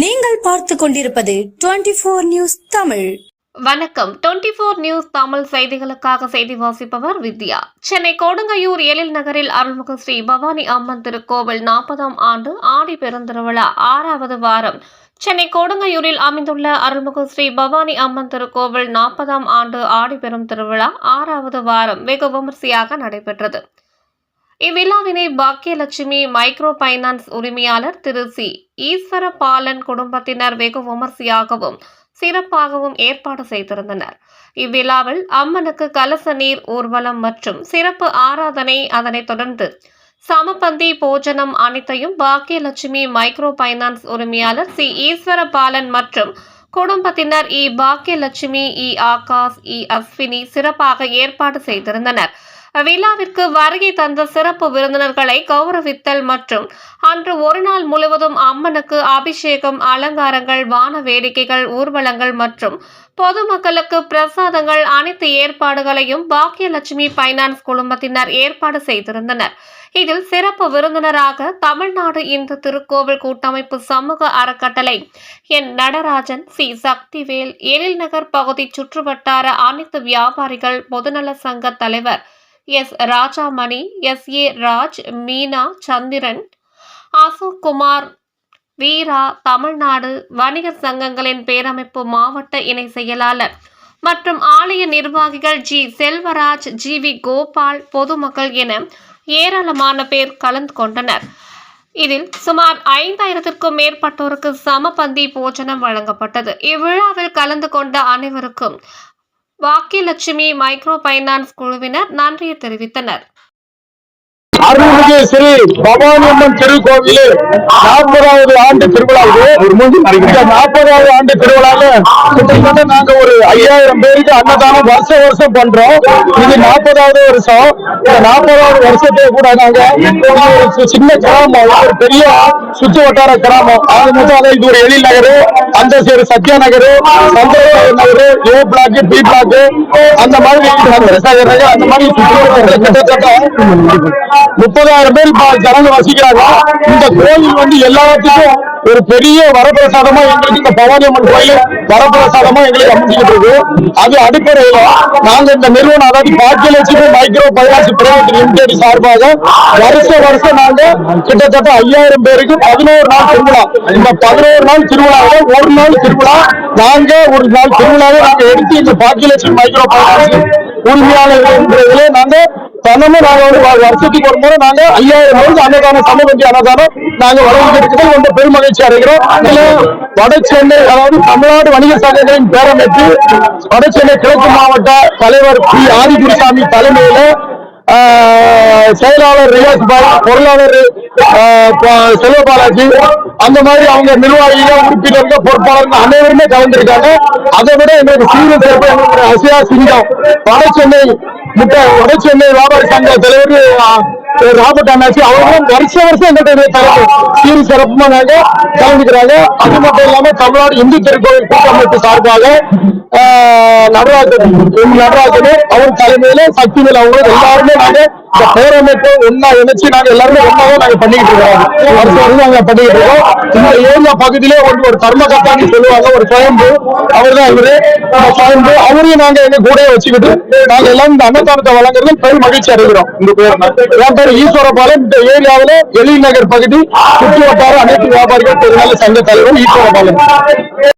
நீங்கள் பார்த்து கொண்டிருப்பது டுவெண்டி போர் நியூஸ் தமிழ். வணக்கம். டுவெண்டி போர் நியூஸ் தமிழ் செய்திகளுக்காக செய்தி வாசிப்பவர் வித்யா. சென்னை கோடங்கையூர் எழில் நகரில் அருள்மிகு ஸ்ரீ பவானி அம்மன் திருக்கோவில் நாற்பதாம் ஆண்டு ஆடி பெருந்திருவிழா ஆறாவது வாரம். சென்னை கோடங்கையூரில் அமைந்துள்ள அருள்மிகு ஸ்ரீ பவானி அம்மன் திருக்கோவில் நாற்பதாம் ஆண்டு ஆடி பெரும் திருவிழா ஆறாவது வாரம் வெகு விமர்சையாக நடைபெற்றது. இவ்விழாவினை பாக்கியலட்சுமி மைக்ரோ பைனான்ஸ் உரிமையாளர் திரு சி. ஈஸ்வர பாலன் குடும்பத்தினர் வெகு விமர்சையாகவும் சிறப்பாகவும் ஏற்பாடு செய்திருந்தனர். இவ்விழாவில் அம்மனுக்கு கலச நீர் ஊர்வலம் மற்றும் சிறப்பு ஆராதனை அதனைத் தொடர்ந்து சமபந்தி போஜனம் அனைத்தையும் பாக்கியலட்சுமி மைக்ரோ பைனான்ஸ் உரிமையாளர் சி. ஈஸ்வர பாலன் மற்றும் குடும்பத்தினர் இ. பாக்கியலட்சுமி இ. ஆகாஷ் இ. அஸ்வினி சிறப்பாக ஏற்பாடு செய்திருந்தனர். விழாவிற்கு வருகை தந்த சிறப்பு விருந்தினர்களை கௌரவித்தல் மற்றும் அன்று ஒரு நாள் முழுவதும் அம்மனுக்கு அபிஷேகம் அலங்காரங்கள் வான வேடிக்கைகள் ஊர்வலங்கள் மற்றும் பொதுமக்களுக்கு பிரசாதங்கள் அனைத்து ஏற்பாடுகளையும் பாக்கியலட்சுமி பைனான்ஸ் குழுமத்தினர் ஏற்பாடு செய்திருந்தனர். இதில் சிறப்பு விருந்தினராக தமிழ்நாடு இந்து திருக்கோவில் கூட்டமைப்பு சமூக அறக்கட்டளை என் நடராஜன் சி. சக்திவேல் எழில்நகர் பகுதி சுற்றுவட்டார அனைத்து வியாபாரிகள் பொதுநல சங்க தலைவர் S Rajamani S A Raj Meena Chandran Ashok Kumar Veera Tamil Nadu வணிக சங்கங்களின் பேரமைப்பு மாவட்ட இணை செயலாளர் மற்றும் ஆலய நிர்வாகிகள் G. Selvaraj G. V. Gopal பொதுமக்கள் என ஏராளமான பேர் கலந்து கொண்டனர். இதில் சுமார் ஐந்தாயிரத்திற்கும் மேற்பட்டோருக்கு சமபந்தி போஜனம் வழங்கப்பட்டது. இவ்விழாவில் கலந்து கொண்ட அனைவருக்கும் பாக்கியலட்சுமி மைக்ரோ பைனான்ஸ் குழுவினர் நன்றியை தெரிவித்தனர். அருள்மிகு ஸ்ரீ பவானி அம்மன் திருக்கோவில் நாற்பதாவது ஆண்டு திருவிழாவுக்கு இந்த நாற்பதாவது ஆண்டு விழால கிட்டத்தட்ட நாங்க ஒரு ஐயாயிரம் பேருக்கு அன்னதானம் வருஷ வருஷம் பண்றோம். இது நாற்பதாவது வருஷம். இந்த நாற்பதாவது வருஷத்தை கூட நாங்க ஒரு சின்ன கிராமம் ஒரு பெரிய சுற்று வட்டார கிராமம். அது மட்டும் இது ஒரு எழில் நகர் அந்த side Sathya Nagar Chandrababu Nagar A block B block அந்த மாதிரி அந்த மாதிரி சுற்று கிட்டத்தட்ட முப்பதாயிரம் பேர் இப்ப ஜனங்க வசிக்கிறாங்க. இந்த கோயில் வந்து எல்லாத்துக்கும் ஒரு பெரிய வரப்பிரசாதமா எங்களுக்கு இந்த பவானி அம்மன் கோயில் வரப்பிரசாதமா எங்களுக்கு அமைஞ்சுக்கிட்டு இருக்கு. அது அடிப்படையில நாங்க இந்த நிறுவனம் அதாவது Bhagyalakshmi micro finance private limited சார்பாக வருஷ வருஷம் நாங்க கிட்டத்தட்ட ஐயாயிரம் பேருக்கு பதினோரு நாள் திருவிழா. இந்த பதினோரு நாள் திருவிழாவில் ஒரு நாள் திருவிழா நாங்க ஒரு நாள் திருவிழாவை நாங்க எடுத்து இந்த பாக்கியலட்சுமி மைக்ரோ பைனான்ஸ் உரிமையாளர்கள் நாங்க தினமும் நாங்க வந்து வருஷத்துக்கு ஒரு முறை நாங்க ஐயாயிரம் பேருக்கு அன்னதானம் சமபந்தி அன்னதானம் நாங்க வரவேற்கிறது ரொம்ப பெருமகிழ்ச்சி அடைகிறோம். இதுல வட சென்னை அதாவது தமிழ்நாடு வணிக சங்கங்களின் பேரமைப்பு வட சென்னை கிழக்கு மாவட்ட தலைவர் பி. ஆதிகுருசாமி தலைமையில செயலாளர் ரியாஸ் பாய் பொருளாளர் செல்வ பாலாஜி அந்த மாதிரி அவங்க நிர்வாகிகள் உறுப்பினர்கள் பொறுப்பாளர்கள் அனைவருமே கலந்துருக்காங்க. அதை விட எங்களுக்கு சீர சேர்ப்பு எங்களுக்கு அசியா சிங்கம். வட சென்னை வட சென்னை வியாபாரி சங்க தலைவர் ராபர்ட் அண்ணாச்சி அவர்களும் வருஷ வருஷம் எங்கள்கிட்ட தலைவர் சீரி சிறப்புமா நாங்க கலந்துக்கிறாங்க அது மட்டும் இல்லாம தமிழ்நாடு இந்து திருக்கோவில் கூட்டமைப்பு சார்பாக நடராஜன் எம் நடராஜன் அவர் தலைமையில சக்திவேல் அவங்களும் எல்லாருமே நாங்க பேரமைப்பு ஒன்னா இணைச்சு நாங்க எல்லாருமே ஒன்னாவே நாங்க பண்ணிக்கிட்டு இருக்கோம் வருஷம் வருஷம் நாங்க பண்ணிக்கிட்டு இருக்கோம். இந்த ஏரியா பகுதியிலே வந்து ஒரு கர்மகர்த்தான்னு சொல்லுவாங்க ஒரு சுயம்பு அவர் தான் இவரு சுயம்பு அவரையும் நாங்க எங்க கூடயே வச்சுக்கிட்டு நாங்க எல்லாம் இந்த அன்னதானத்தை வழங்குறது பெரும் மகிழ்ச்சி அடைகிறோம். இந்த பேர் என் பேர் ஈஸ்வரபாலன். இந்த ஏரியாவில எழில் நகர் பகுதி சுற்று வட்டார அனைத்து வியாபாரிகள் பெருநாள் சங்க தலைவர் ஈஸ்வரபாலன்.